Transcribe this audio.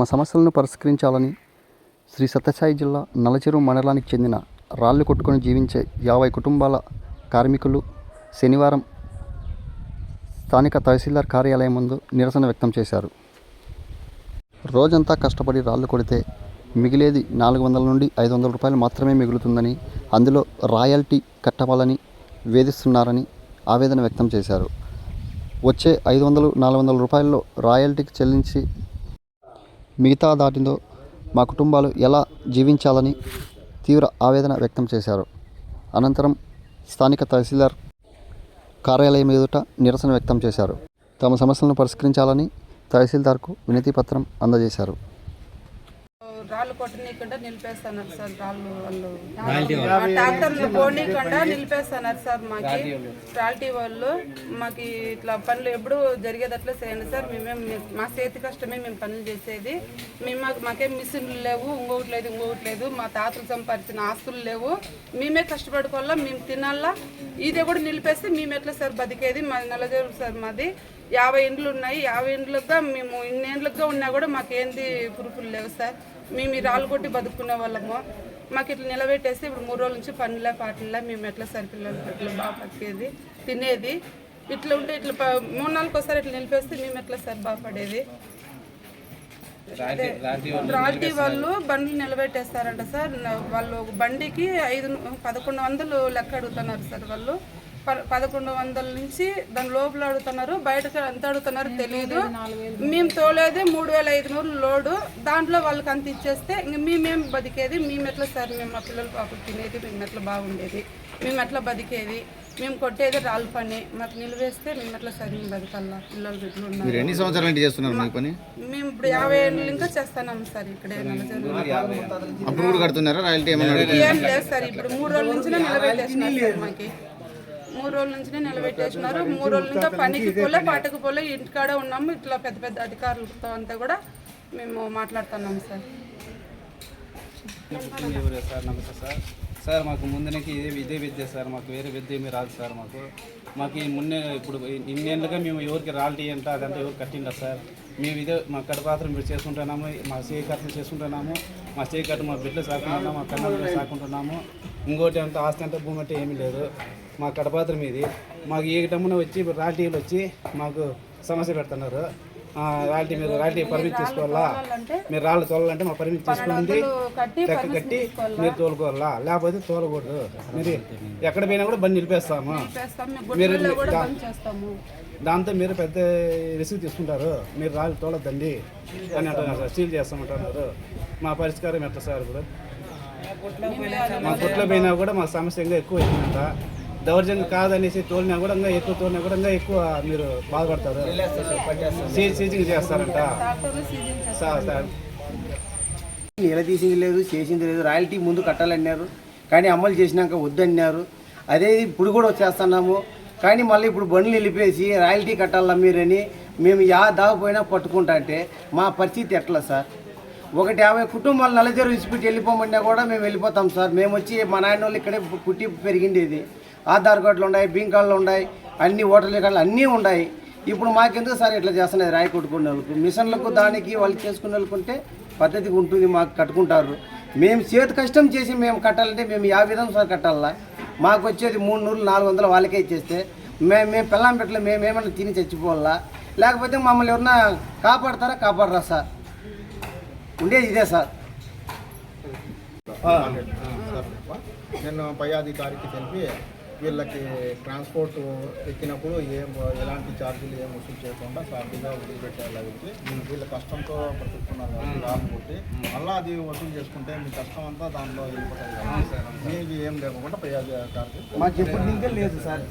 తమ సమస్యలను పరిష్కరించాలని శ్రీ సత్యసాయి జిల్లా నలచెరువు మండలానికి చెందిన రాళ్ళు కొట్టుకొని జీవించే యాభై కుటుంబాల కార్మికులు శనివారం స్థానిక తహసీల్దార్ కార్యాలయం ముందు నిరసన వ్యక్తం చేశారు. రోజంతా కష్టపడి రాళ్ళు కొడితే మిగిలేది నాలుగు వందల నుండి ఐదు వందల రూపాయలు మాత్రమే మిగులుతుందని అందులో రాయల్టీ కట్టవాలని వేధిస్తున్నారని ఆవేదన వ్యక్తం చేశారు. వచ్చే ఐదు వందలు నాలుగు వందల రూపాయల్లో రాయల్టీకి చెల్లించి మిగతా దాటితో మా కుటుంబాలు ఎలా జీవించాలని తీవ్ర ఆవేదన వ్యక్తం చేశారు. అనంతరం స్థానిక తహసీల్దార్ కార్యాలయం ఎదుట నిరసన వ్యక్తం చేశారు. తమ సమస్యలను పరిష్కరించాలని తహసీల్దార్కు వినతి పత్రం అందజేశారు. కొట్టనీయకుండా నిలిపేస్తున్నారు సార్ వాళ్ళు ఆ ట్రాక్టర్లు పోనీయకుండా నిలిపేస్తున్నారు సార్ మాకి. రాల్టీ వాళ్ళు. మాకి ఇట్లా పనులు ఎప్పుడు జరిగేటట్లు చేయండి సార్. మేమేం మా చేతి కష్టమే మేము పనులు చేసేది. మేము మాకు మాకేం మిషన్లు లేవు ఇంకొకటి లేదు ఇంకొకటి లేదు. మా తాతలు సంపాదించిన ఆస్తులు లేవు. మేమే కష్టపడుకోవాలా మేము తినాలా? ఇదే కూడా నిలిపేస్తే మేము ఎట్లా సార్ బతికేది? మా నల్లజరు సార్ మాది. యాభై ఇండ్లు ఉన్నాయి. యాభై ఇండ్లుగా మేము ఇన్నేండ్లుగా ఉన్నా కూడా మాకేంది ప్రూఫ్లు లేవు సార్. మేము ఈ రాళ్ళు కొట్టి బతుకునే వాళ్ళము. మాకు ఇట్లా నిలబెట్టేసి ఇప్పుడు మూడు రోజుల నుంచి పనులే పాటలే మేము ఎట్లా సార్ పిల్లలు ఎట్లా బాగా బతికేది తినేది. ఇట్లా ఉంటే ఇట్లా మూడు నాలుగు ఒకసారి ఇట్లా నిలిపేస్తే మేము ఎట్లా సార్ బాగుపడేది రాల్టీ వాళ్ళు బండ్లు నిలబెట్టేస్తారంట సార్. వాళ్ళు బండికి ఐదు పదకొండు వందలు లెక్క అడుగుతున్నారు సార్ వాళ్ళు. పదకొండు వందల నుంచి దాని లోపల అడుగుతున్నారు బయటకు ఎంత అడుగుతున్నారో తెలియదు మేము తోలేదే మూడు వేల ఐదు నూరు లోడు. దాంట్లో వాళ్ళకి అంత ఇచ్చేస్తే ఇంక మేమేం బతికేది? మేము ఎట్లా సార్ మేము మా పిల్లలు పాప తినేది మేము ఎట్లా బాగుండేది? మేము ఎట్లా బతికేది? మేము కొట్టేది రాళ్ళ పని. మాకు నిలవేస్తే మేము ఎట్లా సార్ మేము బతకాలా? పిల్లలు బిడ్డలు ఉన్నారు? ఎన్ని సంవత్సరాల చేస్తున్నారు మీ పని? మేము ఇప్పుడు యాభై ఏళ్ళు ఇంకా చేస్తున్నాం సార్ ఇక్కడే అప్పుడు కూడా కడుతున్నారా? రాయల్టీ ఏమన్నా అడుగుతున్నారా? ఏం లేదు సార్ ఇప్పుడు మూడు రోజుల నుంచి నిలబెట్టేసినారు సార్ మాకి. మూడు రోజుల నుంచి నిలబెట్టేసినారు. మూడు రోజుల నుంచి పనికి పోలే పాటకు పోలే ఇంటికాడే ఉన్నాము. ఇట్లా పెద్ద పెద్ద అధికారులతో అంతా కూడా మేము మాట్లాడుతున్నాం సార్. సార్ నమస్తే సార్ సార్ మాకు ముందునకి ఇదే ఇదే విద్య సార్ మాకు వేరే విద్య ఏమీ రాదు సార్ మాకు. మాకు ఈ మున్నే ఇప్పుడు ఇన్నేళ్ళుగా మేము ఎవరికి రాల్టీ అంట అదంతా ఎవరు కట్టిండ సార్? మేము ఇదే మా కడపాత్రం మీరు చేసుకుంటున్నాము మా చేయి చేసుకుంటున్నాము మా చేయి మా బిడ్డలు సాకుంటున్నాము మా కన్నలు సాకుంటున్నాము. ఇంకోటి అంత ఆస్తి అంటే భూమి అంటే ఏమీ లేదు. మా కడపాత్రం ఇది. మాకు ఈ టమ్మున వచ్చి రాల్టీలు వచ్చి మాకు సమస్య పెడుతున్నారు. ఆ, రాల్టీ మీరు రాల్టీ పర్మిట్ తీసుకోవాలా? మీరు రాళ్ళు తోలాలంటే మా పర్మిట్ తీసుకోండి లెక్క కట్టి మీరు తోలుకోవాలా? లేకపోతే తోలకూడదు. మీరు ఎక్కడ పోయినా కూడా బండి నిలిపేస్తాము. చేస్తాము. దాంతో మీరు పెద్ద రిసీవ్ తీసుకుంటారు. మీరు రాళ్ళు తోలొద్దండి అని అంటున్నారు. సార్ సీల్ చేస్తామంటున్నారు. మా పరిష్కారం ఎట్లా సార్ ఇప్పుడు? మా గుట్ల పోయినా కూడా మా సమస్య ఇంకా ఎక్కువ అవుతుందంట దౌర్జన్యం కాదనేసి తోలినా కూడా ఇంకా ఎక్కువ తోలినా కూడా ఇంకా ఎక్కువ మీరు బాధపడతారు. సీజింగ్ చేస్తారంట. Sir sir. నిలదీసింది లేదు చేసింది లేదు. రాయల్టీ ముందు కట్టాలన్నారు. కానీ అమలు చేసినాక వద్దన్నారు. అదే ఇప్పుడు కూడా చేస్తున్నాము. కానీ మళ్ళీ ఇప్పుడు బండ్లు నిలిపేసి రాయల్టీ కట్టాలా మీరని మేము యా దాకపోయినా పట్టుకుంటా అంటే మా పరిస్థితి ఎట్లా సార్? ఒకటి యాభై కుటుంబాలు నలజరు విసిపెట్టి వెళ్ళిపోమన్నా కూడా మేము వెళ్ళిపోతాం సార్. మేము వచ్చి మా నాయన వాళ్ళు ఇక్కడే పుట్టి పెరిగిండేది ఆధార్ కార్డులు ఉన్నాయి బింక్ కార్డులు ఉన్నాయి అన్ని ఓటర్ కార్డులు అన్నీ ఉన్నాయి. ఇప్పుడు మాకెందుకు సార్ ఇట్లా చేస్తున్నది రాయి కొట్టుకునే వాళ్ళకు? మిషన్లకు దానికి వాళ్ళు చేసుకునే వాళ్ళకుంటే పద్ధతిగా ఉంటుంది మాకు కట్టుకుంటారు. మేము చేతి కష్టం చేసి మేము కట్టాలంటే మేము యా విధం సార్ కట్టాలా? మాకు వచ్చేది మూడు నూరు నాలుగు వందలు వాళ్ళకే ఇచ్చేస్తే మేము మేము పిల్లం పెట్టలే మేము తిని చచ్చిపోవాలా? లేకపోతే మమ్మల్ని ఎవరన్నా కాపాడతారా? కాపాడరా సార్. ఉండేది ఇదే సార్. నేను పై అధికారికి తెలిపి వీళ్ళకి ట్రాన్స్పోర్ట్ ఎక్కినప్పుడు ఏం ఎలాంటి ఛార్జీలు ఏం వసూలు చేయకుండా సాఫీగా వదిలిపెట్టేలా పెట్టి వీళ్ళ కష్టంతో బ్రతుకుతున్నారు కాబట్టి మళ్ళీ అది వసూలు చేసుకుంటే మీ కష్టం అంతా దానిలో వెళ్ళిపోతుంది కదా. మీకు ఏం లేకుండా పై అధికారికి మాకు ఎప్పుడు ఇంకా లేదు సార్.